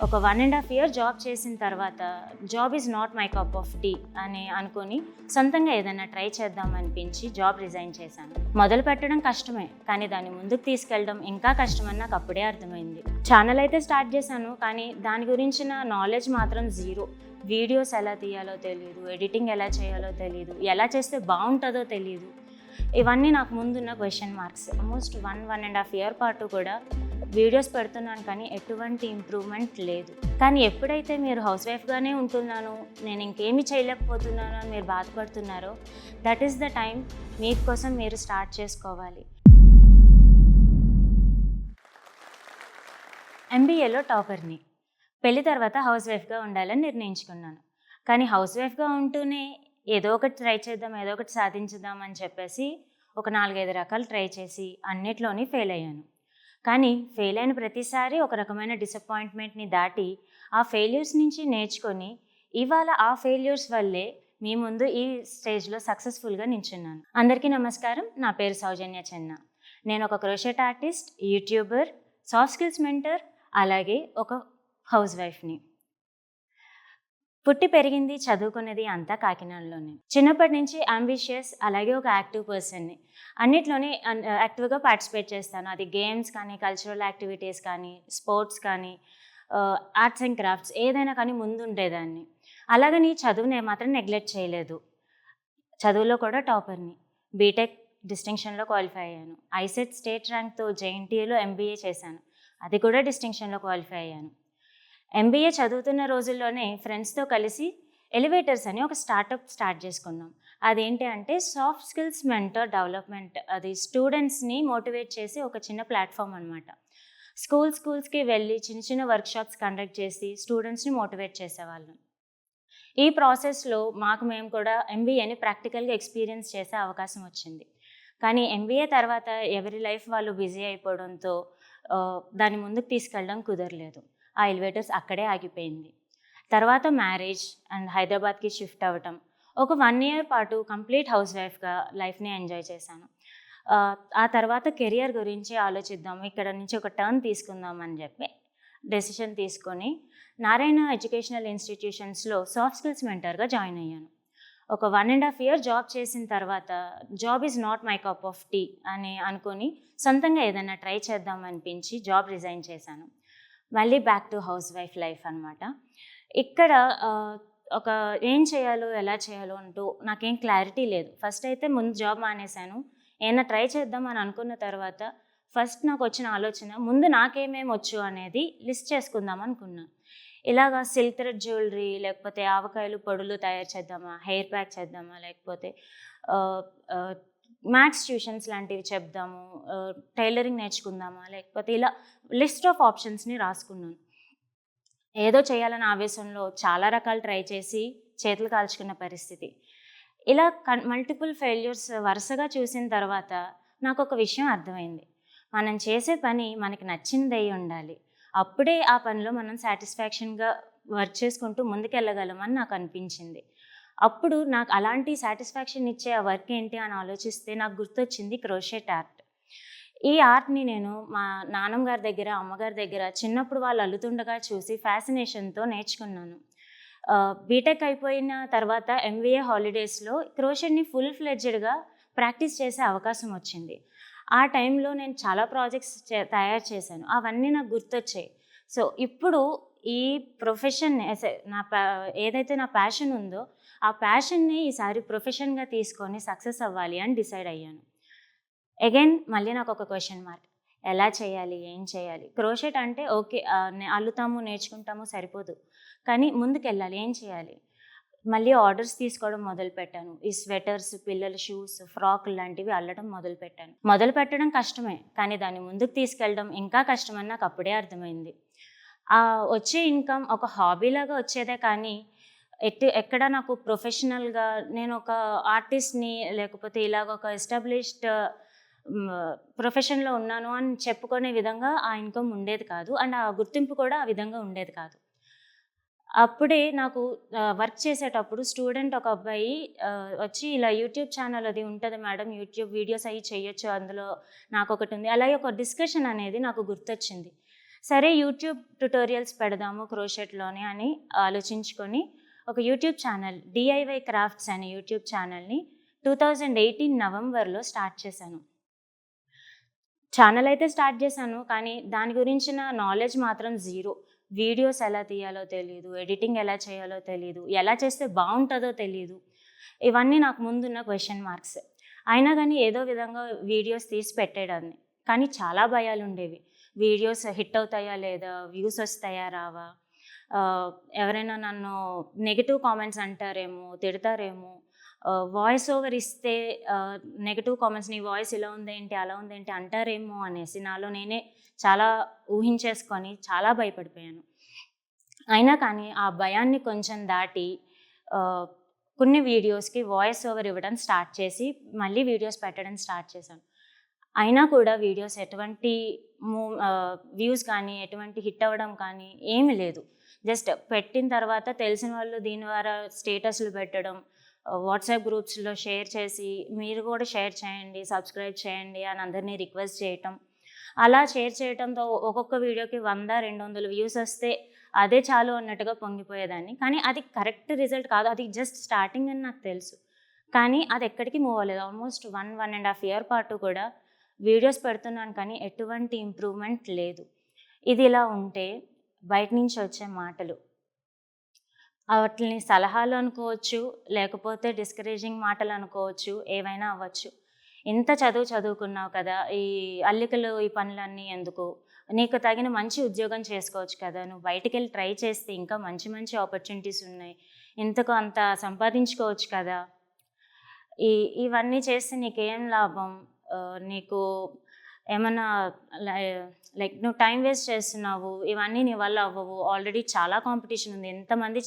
ఒక one and half year job చేసిన తర్వాత job is not my cup of tea అని అనుకొని సొంతంగా ఏదైనా ట్రై చేద్దాం అనిపించి జాబ్ రిజైన్ చేశాను. మొదలు పెట్టడం కష్టమే కానీ దాన్ని ముందుకు తీసుకెళ్ళడం ఇంకా కష్టమని నాకు అప్పుడే అర్థమైంది. ఛానల్ అయితే స్టార్ట్ చేశాను కానీ దాని గురించిన నాలెడ్జ్ మాత్రం జీరో వీడియోస్ ఎలా తీయాలో తెలియదు ఎడిటింగ్ ఎలా చేయాలో తెలియదు ఎలా చేస్తే బాగుంటుందో తెలియదు ఇవన్నీ నాకు ముందున్న question marks almost one one and half year పాటు కూడా వీడియోస్ పెడుతున్నాను కానీ ఎటువంటి ఇంప్రూవ్మెంట్ లేదు. కానీ ఎప్పుడైతే మీరు హౌస్ వైఫ్గానే ఉంటున్నాను నేను ఇంకేమి చేయలేకపోతున్నాను అని మీరు బాధపడుతున్నారో దట్ ఈస్ ద టైం మీకోసం మీరు స్టార్ట్ చేసుకోవాలి. ఎంబీఏలో టాపర్ని. పెళ్ళి తర్వాత హౌస్ వైఫ్గా ఉండాలని నిర్ణయించుకున్నాను. కానీ హౌస్ వైఫ్గా ఉంటూనే ఏదో ఒకటి ట్రై చేద్దాం ఏదో ఒకటి సాధించుదాం అని చెప్పేసి ఒక నాలుగైదు రకాలు ట్రై చేసి అన్నిట్లోని ఫెయిల్ అయ్యాను. కానీ ఫెయిల్ అయిన ప్రతిసారి ఒక రకమైన డిసప్పాయింట్మెంట్ని దాటి ఆ ఫెయిల్యూర్స్ నుంచి నేర్చుకొని ఇవాళ ఆ ఫెయిల్యూర్స్ వల్లే మీ ముందు ఈ స్టేజ్లో సక్సెస్ఫుల్గా నించున్నాను అందరికీ నమస్కారం. నా పేరు సౌజన్య చెన్న. నేను ఒక crochet artist YouTuber soft skills mentor అలాగే ఒక హౌస్ వైఫ్ని. పుట్టి పెరిగింది చదువుకున్నది అంతా కాకినాడలోనే. చిన్నప్పటి నుంచి అంబిషియస్ అలాగే ఒక యాక్టివ్ పర్సన్ని అన్నిట్లోనే యాక్టివ్గా పార్టిసిపేట్ చేస్తాను. అది గేమ్స్ కానీ కల్చరల్ యాక్టివిటీస్ కానీ స్పోర్ట్స్ కానీ ఆర్ట్స్ అండ్ క్రాఫ్ట్స్ ఏదైనా కానీ ముందు ఉండేదాన్ని అలాగని చదువుని మాత్రం నెగ్లెక్ట్ చేయలేదు. చదువులో కూడా టాపర్ని బీటెక్ డిస్టింక్షన్లో క్వాలిఫై అయ్యాను. ఐసెట్ స్టేట్ ర్యాంక్తో జేఎన్టీఏలో ఎంబీఏ చేశాను. అది కూడా డిస్టింక్షన్లో క్వాలిఫై అయ్యాను. ఎంబీఏ చదువుతున్న రోజుల్లోనే ఫ్రెండ్స్తో కలిసి ఎలివేటర్స్ అని ఒక స్టార్టప్ స్టార్ట్ చేసుకున్నాం. అదేంటి అంటే సాఫ్ట్ స్కిల్స్ మెంటర్ డెవలప్మెంట్ అది స్టూడెంట్స్ని మోటివేట్ చేసి ఒక చిన్న ప్లాట్ఫామ్ అనమాట స్కూల్ స్కూల్స్కి వెళ్ళి చిన్న చిన్న వర్క్షాప్స్ కండక్ట్ చేసి స్టూడెంట్స్ని మోటివేట్ చేసేవాళ్ళం. ఈ ప్రాసెస్లో మాకు మేము కూడా ఎంబీఏని ప్రాక్టికల్గా ఎక్స్పీరియన్స్ చేసే అవకాశం వచ్చింది. కానీ ఎంబీఏ తర్వాత ఎవరి లైఫ్ వాళ్ళు బిజీ అయిపోవడంతో దాని ముందుకు తీసుకెళ్ళడం కుదరలేదు. ఆ ఎలివేటర్స్ అక్కడే ఆగిపోయింది. తర్వాత మ్యారేజ్ అండ్ హైదరాబాద్కి షిఫ్ట్ అవ్వటం. ఒక వన్ ఇయర్ పాటు కంప్లీట్ హౌస్ వైఫ్గా లైఫ్ని ఎంజాయ్ చేశాను. ఆ, తర్వాత కెరియర్ గురించి ఆలోచిద్దాం ఇక్కడ నుంచి ఒక టర్న్ తీసుకుందాం అని చెప్పి డెసిషన్ తీసుకొని నారాయణ ఎడ్యుకేషనల్ ఇన్స్టిట్యూషన్స్లో సాఫ్ట్ స్కిల్స్ మెంటర్గా జాయిన్ అయ్యాను. ఒక one and half year job చేసిన తర్వాత job is not my cup of tea అని అనుకొని సొంతంగా ఏదైనా ట్రై చేద్దాం అనిపించి జాబ్ రిజైన్ చేశాను. మళ్ళీ back to house wife life అనమాట ఇక్కడ ఒక ఏం చేయాలో ఎలా చేయాలో అంటూ నాకేం క్లారిటీ లేదు. ఫస్ట్ అయితే ముందు జాబ్ మానేశాను. ఏమైనా ట్రై చేద్దాం అని అనుకున్న తర్వాత ఫస్ట్ నాకు వచ్చిన ఆలోచన ముందు నాకేమేమి వచ్చు అనేది లిస్ట్ చేసుకుందాం అనుకున్నా. ఇలాగా సిల్క్ థ్రెడ్ జ్యువెలరీ లేకపోతే ఆవకాయలు పొడులు తయారు చేద్దామా హెయిర్ ప్యాక్ చేద్దామా లేకపోతే మ్యాథ్స్ ట్యూషన్స్ లాంటివి చెప్దాము టైలరింగ్ నేర్చుకుందామా లేకపోతే ఇలా లిస్ట్ ఆఫ్ ఆప్షన్స్ని రాసుకున్నాను. ఏదో చేయాలన్న ఆవేశంలో చాలా రకాలు ట్రై చేసి చేతులు కాల్చుకున్న పరిస్థితి. ఇలా కన్ మల్టిపుల్ ఫెయిల్యూర్స్ వరుసగా చూసిన తర్వాత నాకు ఒక విషయం అర్థమైంది. మనం చేసే పని మనకి నచ్చింది అయి ఉండాలి. అప్పుడే ఆ పనిలో మనం సాటిస్ఫాక్షన్గా వర్క్ చేసుకుంటూ ముందుకెళ్ళగలమని నాకు అనిపించింది. అప్పుడు నాకు అలాంటి సాటిస్ఫాక్షన్ ఇచ్చే ఆ వర్క్ ఏంటి అని ఆలోచిస్తే నాకు గుర్తొచ్చింది క్రోషెట్ ఆర్ట్ ఈ ఆర్ట్ని నేను మా నాన్నమ్మ గారి దగ్గర అమ్మగారి దగ్గర చిన్నప్పుడు వాళ్ళు అల్లుతుండగా చూసి ఫ్యాసినేషన్తో నేర్చుకున్నాను. బీటెక్ అయిపోయిన తర్వాత ఎంవీఏ హాలిడేస్లో క్రోషెట్ని ఫుల్ ఫ్లెడ్జెడ్గా ప్రాక్టీస్ చేసే అవకాశం వచ్చింది. ఆ టైంలో నేను చాలా ప్రాజెక్ట్స్ తయారు చేశాను. అవన్నీ నాకు గుర్తొచ్చాయి. సో ఇప్పుడు ఈ ప్రొఫెషన్ నా పా- ఏదైతే నా ప్యాషన్ ఉందో ఆ ప్యాషన్ని ఈసారి ప్రొఫెషన్గా తీసుకొని సక్సెస్ అవ్వాలి అని డిసైడ్ అయ్యాను. అగైన్ మళ్ళీ నాకు ఒక క్వశ్చన్ మార్క్ ఎలా చేయాలి? ఏం చేయాలి? క్రోషెట్ అంటే ఓకే అల్లుతాము నేర్చుకుంటాము సరిపోదు. కానీ ముందుకెళ్ళాలి. ఏం చేయాలి? మళ్ళీ ఆర్డర్స్ తీసుకోవడం మొదలు పెట్టాను. ఈ స్వెటర్స్ పిల్లల షూస్ ఫ్రాక్ లాంటివి అల్లడం మొదలు పెట్టాను. మొదలు పెట్టడం కష్టమే కానీ దాన్ని ముందుకు తీసుకెళ్ళడం ఇంకా కష్టమని నాకు అప్పుడే అర్థమైంది. వచ్చే ఇన్కమ్ ఒక హాబీలాగా వచ్చేదే కానీ ఎట్ ఎక్కడ నాకు ప్రొఫెషనల్గా నేను ఒక ఆర్టిస్ట్ని లేకపోతే ఇలాగ ఒక ఎస్టాబ్లిష్డ్ ప్రొఫెషన్లో ఉన్నాను అని చెప్పుకునే విధంగా ఆ ఇన్కమ్ ఉండేది కాదు. అండ్ ఆ గుర్తింపు కూడా ఆ విధంగా ఉండేది కాదు. అప్పుడే నాకు వర్క్ చేసేటప్పుడు స్టూడెంట్ ఒక అబ్బాయి వచ్చి ఇలా యూట్యూబ్ ఛానల్ అది ఉంటుంది మేడం యూట్యూబ్ వీడియోస్ అవి చేయొచ్చు అందులో నాకు ఒకటి ఉంది. అలాగే ఒక డిస్కషన్ అనేది నాకు గుర్తొచ్చింది. సరే యూట్యూబ్ ట్యుటోరియల్స్ పెడదాము క్రోషెట్లోనే అని ఆలోచించుకొని ఒక యూట్యూబ్ ఛానల్ డిఐవై క్రాఫ్ట్స్ అనే యూట్యూబ్ ఛానల్ని టూ థౌజండ్ ఎయిటీన్ నవంబర్లో స్టార్ట్ చేశాను. ఛానల్ అయితే స్టార్ట్ చేశాను కానీ దాని గురించిన నాలెడ్జ్ మాత్రం జీరో వీడియోస్ ఎలా తీయాలో తెలియదు ఎడిటింగ్ ఎలా చేయాలో తెలియదు ఎలా చేస్తే బాగుంటుందో తెలియదు ఇవన్నీ నాకు ముందున్న క్వశ్చన్ మార్క్స్ అయినా కానీ ఏదో విధంగా వీడియోస్ తీసి పెట్టేదాన్ని. కానీ చాలా భయాలు ఉండేవి వీడియోస్ హిట్ అవుతాయా లేదా? వ్యూస్ వస్తాయా? రావా? ఎవరైనా నన్ను నెగిటివ్ కామెంట్స్ అంటారేమో తిడతారేమో వాయిస్ ఓవర్ ఇస్తే నెగిటివ్ కామెంట్స్ నీ వాయిస్ ఇలా ఉందేంటి అలా ఉందేంటి అంటారేమో అనేసి నాలో నేనే చాలా ఊహించేసుకొని చాలా భయపడిపోయాను. అయినా కానీ ఆ భయాన్ని కొంచెం దాటి కొన్ని వీడియోస్కి వాయిస్ ఓవర్ ఇవ్వడం స్టార్ట్ చేసి మళ్ళీ వీడియోస్ పెట్టడం స్టార్ట్ చేశాను. అయినా కూడా వీడియోస్ ఎటువంటి మూ వ్యూస్ కానీ ఎటువంటి హిట్ అవ్వడం కానీ ఏమీ లేదు. జస్ట్ పెట్టిన తర్వాత తెలిసిన వాళ్ళు దీని ద్వారా స్టేటస్లు పెట్టడం వాట్సాప్ గ్రూప్స్లో షేర్ చేసి మీరు కూడా షేర్ చేయండి సబ్స్క్రైబ్ చేయండి అని అందరినీ రిక్వెస్ట్ చేయటం. అలా షేర్ చేయడంతో ఒక్కొక్క వీడియోకి వంద రెండు వందల వ్యూస్ వస్తే అదే చాలు అన్నట్టుగా పొంగిపోయేదాన్ని. కానీ అది కరెక్ట్ రిజల్ట్ కాదు. అది జస్ట్ స్టార్టింగ్ అని నాకు తెలుసు. కానీ అది ఎక్కడికి మూవ్ అవ్వలేదు. Almost one one and half year పాటు కూడా వీడియోస్ పెడుతున్నాను కానీ ఎటువంటి ఇంప్రూవ్మెంట్ లేదు. ఇది ఇలా ఉంటే బయట నుంచి వచ్చే మాటలు. వాటిని సలహాలు అనుకోవచ్చు లేకపోతే డిస్కరేజింగ్ మాటలు అనుకోవచ్చు ఏవైనా అవ్వచ్చు. ఇంత చదువు చదువుకున్నావు కదా ఈ అల్లికలు ఈ పనులన్నీ ఎందుకు? నీకు తగిన మంచి ఉద్యోగం చేసుకోవచ్చు కదా నువ్వు బయటికి వెళ్ళి ట్రై చేస్తే ఇంకా మంచి మంచి ఆపర్చునిటీస్ ఉన్నాయి. ఇంతకు అంత సంపాదించుకోవచ్చు కదా. ఈ ఇవన్నీ చేస్తే నీకేం లాభం? నీకు ఏమన్నా లైక్ నువ్వు టైం వేస్ట్ చేస్తున్నావు ఇవన్నీ నీ వల్ల అవ్వవు. ఆల్రెడీ చాలా కాంపిటీషన్ ఉంది. ఎంతమంది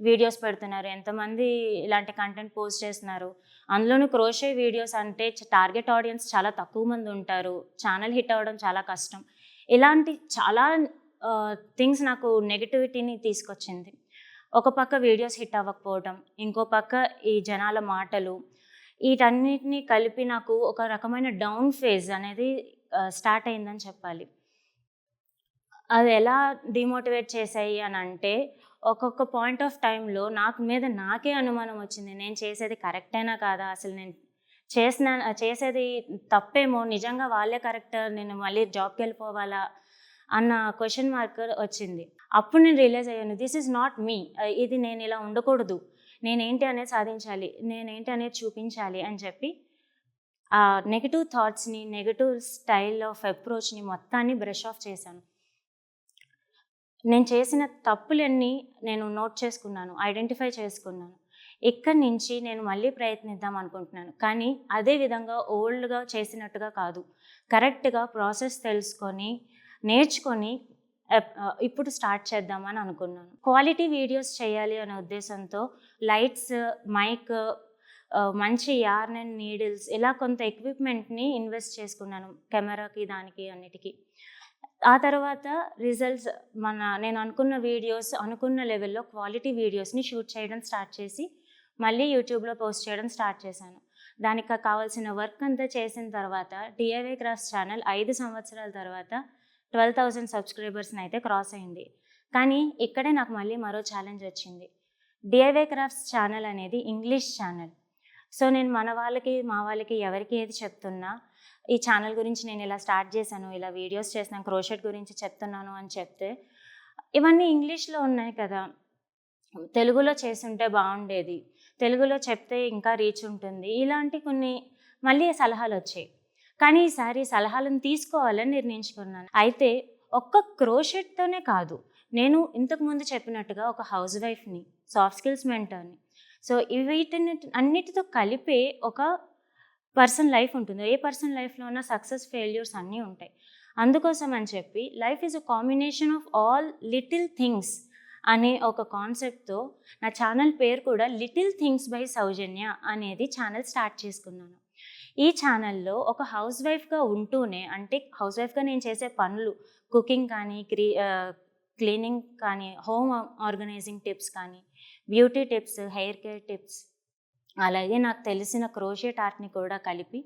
వీడియోస్ పెడుతున్నారు ఎంతమంది ఇలాంటి కంటెంట్ పోస్ట్ చేస్తున్నారు. అందులోనూ క్రోషే వీడియోస్ అంటే టార్గెట్ ఆడియన్స్ చాలా తక్కువ మంది ఉంటారు. ఛానల్ హిట్ అవ్వడం చాలా కష్టం. ఇలాంటి చాలా థింగ్స్ నాకు నెగిటివిటీని తీసుకొచ్చింది. ఒక పక్క వీడియోస్ హిట్ అవ్వకపోవడం ఇంకో పక్క ఈ జనాల మాటలు వీటన్నిటిని కలిపి నాకు ఒక రకమైన డౌన్ ఫేజ్ అనేది స్టార్ట్ అయిందని చెప్పాలి. అది ఎలా డిమోటివేట్ చేసాయి అని అంటే ఒక్కొక్క పాయింట్ ఆఫ్ టైంలో నాకు మీద నాకే అనుమానం వచ్చింది. నేను చేసేది కరెక్టేనా కాదా? అసలు నేను చేసిన చేసేది తప్పేమో? నిజంగా వాళ్ళే కరెక్ట్? నేను మళ్ళీ జాబ్కి వెళ్ళిపోవాలా? అన్న క్వశ్చన్ మార్క్ వచ్చింది. అప్పుడు నేను రియలైజ్ అయ్యాను దిస్ ఈజ్ నాట్ మీ. ఇది నేను ఇలా ఉండకూడదు. నేనేంటి అనేది సాధించాలి నేనేంటి అనేది చూపించాలి అని చెప్పి ఆ నెగిటివ్ థాట్స్ని నెగిటివ్ స్టైల్ ఆఫ్ అప్రోచ్ని మొత్తాన్ని బ్రష్ ఆఫ్ చేశాను. నేను చేసిన తప్పులన్నీ నేను నోట్ చేసుకున్నాను ఐడెంటిఫై చేసుకున్నాను. ఇక్కడి నుంచి నేను మళ్ళీ ప్రయత్నిద్దాం అనుకుంటున్నాను. కానీ అదే విధంగా ఓల్డ్గా చేసినట్టుగా కాదు. కరెక్ట్గా ప్రాసెస్ తెలుసుకొని నేర్చుకొని ఇప్పుడు స్టార్ట్ చేద్దామని అనుకున్నాను. క్వాలిటీ వీడియోస్ చేయాలి అనే ఉద్దేశంతో లైట్స్ మైక్ మంచి యార్న్ అండ్ నీడిల్స్ ఇలా కొంత ఎక్విప్మెంట్ని ఇన్వెస్ట్ చేసుకున్నాను కెమెరాకి దానికి అన్నిటికీ. ఆ తర్వాత రిజల్ట్స్ మన నేను అనుకున్న వీడియోస్ అనుకున్న లెవెల్లో క్వాలిటీ వీడియోస్ని షూట్ చేయడం స్టార్ట్ చేసి మళ్ళీ యూట్యూబ్లో పోస్ట్ చేయడం స్టార్ట్ చేశాను. దానికి కావాల్సిన వర్క్ అంతా చేసిన తర్వాత డిఐవై క్రాస్ ఛానల్ ఐదు సంవత్సరాల తర్వాత ట్వెల్వ్ థౌజండ్ సబ్స్క్రైబర్స్ని అయితే క్రాస్ అయింది. కానీ ఇక్కడే నాకు మళ్ళీ మరో ఛాలెంజ్ వచ్చింది. డిఐవై క్రాఫ్ట్స్ ఛానల్ అనేది ఇంగ్లీష్ ఛానల్. సో నేను మన వాళ్ళకి మా వాళ్ళకి ఎవరికి ఏది చెప్తున్నా ఈ ఛానల్ గురించి నేను ఇలా స్టార్ట్ చేశాను ఇలా వీడియోస్ చేసినా క్రోషెట్ గురించి చెప్తున్నాను అని చెప్తే ఇవన్నీ ఇంగ్లీష్లో ఉన్నాయి కదా. తెలుగులో చేస్తుంటే బాగుండేది. తెలుగులో చెప్తే ఇంకా రీచ్ ఉంటుంది. ఇలాంటి కొన్ని మళ్ళీ సలహాలు వచ్చాయి. కానీ ఈసారి సలహాలను తీసుకోవాలని నిర్ణయించుకున్నాను. అయితే ఒక్క క్రోషెట్తోనే కాదు నేను ఇంతకు ముందు చెప్పినట్టుగా ఒక హౌస్ వైఫ్ని సాఫ్ట్ స్కిల్స్ మెంటర్ని. సో వీటిని అన్నిటితో కలిపే ఒక పర్సన్ లైఫ్ ఉంటుంది. ఏ పర్సన్ లైఫ్లో ఉన్న సక్సెస్ ఫెయిల్యూర్స్ అన్నీ ఉంటాయి. అందుకోసం అని చెప్పి life is a combination of all little things అనే ఒక కాన్సెప్ట్తో నా ఛానల్ పేరు కూడా లిటిల్ థింగ్స్ బై సౌజన్య అనేది ఛానల్ స్టార్ట్ చేసుకున్నాను. ఈ ఛానల్లో ఒక హౌస్ వైఫ్గా ఉంటూనే అంటే హౌస్ వైఫ్గా నేను చేసే పనులు కుకింగ్ కానీ క్రీ క్లీనింగ్ కానీ హోమ్ ఆర్గనైజింగ్ టిప్స్ కానీ beauty tips hair care tips అలాగే నాకు తెలిసిన క్రోషియట్ ఆర్ట్ని కూడా కలిపి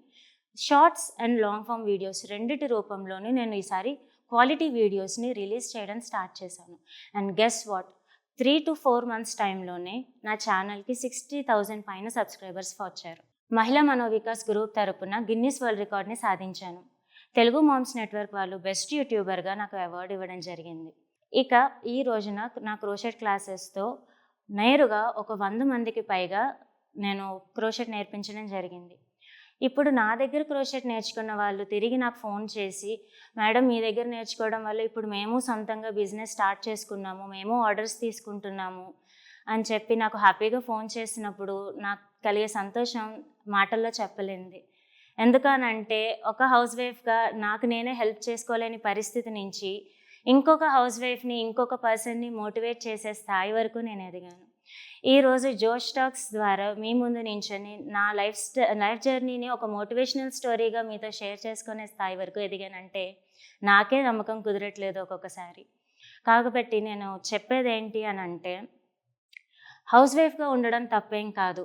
shorts and long form videos రెండిటి రూపంలోనే నేను ఈసారి క్వాలిటీ వీడియోస్ని రిలీజ్ చేయడం స్టార్ట్ చేశాను. And guess what? Three to four months టైంలోనే నా ఛానల్కి సిక్స్టీ థౌజండ్ పైన సబ్స్క్రైబర్స్ వచ్చారు. మహిళా మనోవికాస్ గ్రూప్ తరపున గిన్నిస్ వరల్డ్ రికార్డ్ని సాధించాను. తెలుగు మామ్స్ నెట్వర్క్ వాళ్ళు బెస్ట్ యూట్యూబర్గా నాకు అవార్డు ఇవ్వడం జరిగింది. ఇక ఈ రోజున నా క్రోషెట్ క్లాసెస్తో నేరుగా ఒక వంద మందికి పైగా నేను క్రోషెట్ నేర్పించడం జరిగింది. ఇప్పుడు నా దగ్గర క్రోషెట్ నేర్చుకున్న వాళ్ళు తిరిగి నాకు ఫోన్ చేసి మేడం మీ దగ్గర నేర్చుకోవడం వల్ల ఇప్పుడు మేము సొంతంగా బిజినెస్ స్టార్ట్ చేసుకున్నాము మేము ఆర్డర్స్ తీసుకుంటున్నాము అని చెప్పి నాకు హ్యాపీగా ఫోన్ చేసినప్పుడు నాకు కలిగే సంతోషం మాటల్లో చెప్పలేనిది. ఎందుకనంటే ఒక హౌస్ వైఫ్గా నాకు నేనే హెల్ప్ చేసుకోలేని పరిస్థితి నుంచి ఇంకొక హౌస్ వైఫ్ని ఇంకొక పర్సన్ని మోటివేట్ చేసే స్థాయి వరకు నేను ఎదిగాను. ఈరోజు జోష్ టాక్స్ ద్వారా మీ ముందు నించొని నా లైఫ్ స్ట లైఫ్ జర్నీని ఒక మోటివేషనల్ స్టోరీగా మీతో షేర్ చేసుకునే స్థాయి వరకు ఎదిగానంటే నాకే నమ్మకం కుదరట్లేదు ఒక్కొక్కసారి. కాకబట్టి నేను చెప్పేది ఏంటి అని అంటే హౌస్ వైఫ్గా ఉండడం తప్పేం కాదు.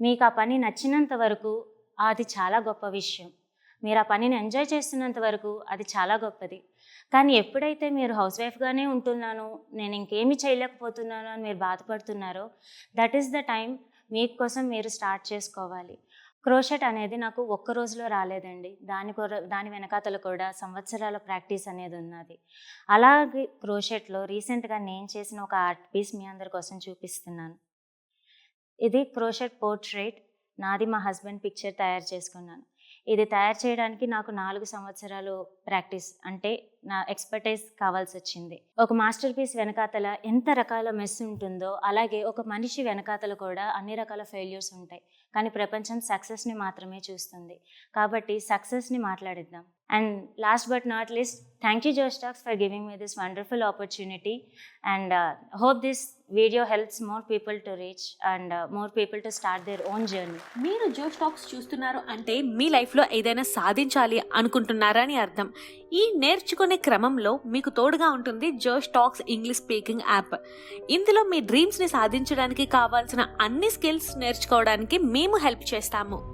మీకు ఆ పని నచ్చినంత వరకు అది చాలా గొప్ప విషయం. మీరు ఆ పనిని ఎంజాయ్ చేస్తున్నంత వరకు అది చాలా గొప్పది. కానీ ఎప్పుడైతే మీరు హౌస్ వైఫ్గానే ఉంటున్నాను నేను ఇంకేమీ చేయలేకపోతున్నాను అని మీరు బాధపడుతున్నారో దట్ ఈస్ ద టైం మీకోసం మీరు స్టార్ట్ చేసుకోవాలి. క్రోషెట్ అనేది నాకు ఒక్క రోజులో రాలేదండి. దాని కొర దాని వెనకాతలు కూడా సంవత్సరాల ప్రాక్టీస్ అనేది ఉన్నది. అలాగే క్రోషెట్లో రీసెంట్గా నేను చేసిన ఒక ఆర్ట్ పీస్ మీ అందరి కోసం చూపిస్తున్నాను. ఇది క్రోషెట్ పోర్ట్రేట్. నాది మా హస్బెండ్ పిక్చర్ తయారు చేసుకున్నాను. ఇది తయారు చేయడానికి నాకు నాలుగు సంవత్సరాలు ప్రాక్టీస్ అంటే నా ఎక్స్పర్టైజ్ కావాల్సి వచ్చింది. ఒక మాస్టర్ పీస్ వెనకాతల ఎంత రకాల మెస్ ఉంటుందో అలాగే ఒక మనిషి వెనకాతల కూడా అన్ని రకాల ఫెయిల్యూర్స్ ఉంటాయి. కానీ ప్రపంచం సక్సెస్ని మాత్రమే చూస్తుంది. కాబట్టి సక్సెస్ని మాట్లాడిద్దాం. And last but not least thank you Josh Talks for giving me this wonderful opportunity and hope this video helps more people to reach and more people to start their own journey మీరు జో stocks చూస్తున్నారు అంటే మీ లైఫ్లో ఏదైనా సాధించాలి అనుకుంటున్నారని అర్థం. ఈ నేర్చుకునే క్రమంలో మీకు తోడుగా ఉంటుంది Josh Talks English speaking app ఇందులో మీ డ్రీమ్స్ని సాధించడానికి కావాల్సిన అన్ని స్కిల్స్ నేర్చుకోవడానికి మేము హెల్ప్ చేస్తాము.